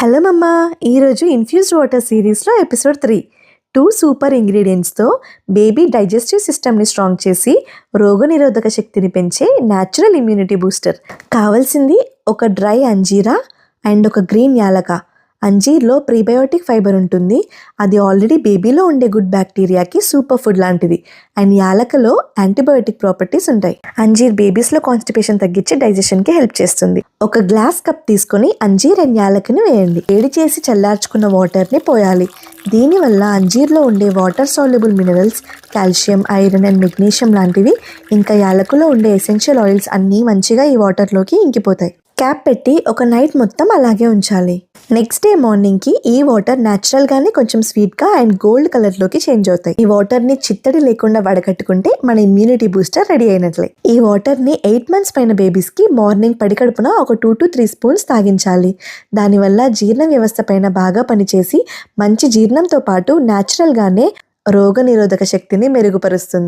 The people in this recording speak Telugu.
హలో మమ్మ ఈరోజు ఇన్ఫ్యూజ్డ్ వాటర్ సిరీస్లో ఎపిసోడ్ త్రీ టూ సూపర్ ఇంగ్రీడియంట్స్తో బేబీ డైజెస్టివ్ సిస్టమ్ని స్ట్రాంగ్ చేసి రోగనిరోధక శక్తిని పెంచే న్యాచురల్ ఇమ్యూనిటీ బూస్టర్ కావాల్సింది ఒక డ్రై అంజీరా అండ్ ఒక గ్రీన్ యాలక. అంజీర్లో ప్రీబయోటిక్ ఫైబర్ ఉంటుంది. అది ఆల్రెడీ బేబీలో ఉండే గుడ్ బ్యాక్టీరియాకి సూపర్ ఫుడ్ లాంటిది. అండ్ యాలకలో యాంటీబయోటిక్ ప్రాపర్టీస్ ఉంటాయి. అంజీర్ బేబీస్లో కాన్స్టిపేషన్ తగ్గించి డైజెషన్కి హెల్ప్ చేస్తుంది. ఒక గ్లాస్ కప్ తీసుకొని అంజీర్ అండ్ యాలకని వేయండి. వేడి చేసి చల్లార్చుకున్న వాటర్ని పోయాలి. దీనివల్ల అంజీర్లో ఉండే water soluble minerals calcium iron and magnesium లాంటివి ఇంకా యాలకులో ఉండే ఎసెన్షియల్ ఆయిల్స్ అన్నీ మంచిగా ఈ వాటర్లోకి ఇంకిపోతాయి. క్యాప్ పెట్టి ఒక నైట్ మొత్తం అలాగే ఉంచాలి. నెక్స్ట్ డే మార్నింగ్కి ఈ వాటర్ న్యాచురల్గానే కొంచెం స్వీట్గా అండ్ గోల్డ్ కలర్లోకి చేంజ్ అవుతాయి. ఈ వాటర్ని చిత్తడి లేకుండా వడకట్టుకుంటే మన ఇమ్యూనిటీ బూస్టర్ రెడీ అయినట్లే. ఈ వాటర్ని ఎయిట్ మంత్స్ పైన బేబీస్కి మార్నింగ్ పడికడుపున ఒక టూ టు త్రీ స్పూన్స్ తాగించాలి. దానివల్ల జీర్ణ వ్యవస్థ పైన బాగా పనిచేసి మంచి జీర్ణంతో పాటు న్యాచురల్గానే రోగ నిరోధక శక్తిని మెరుగుపరుస్తుంది.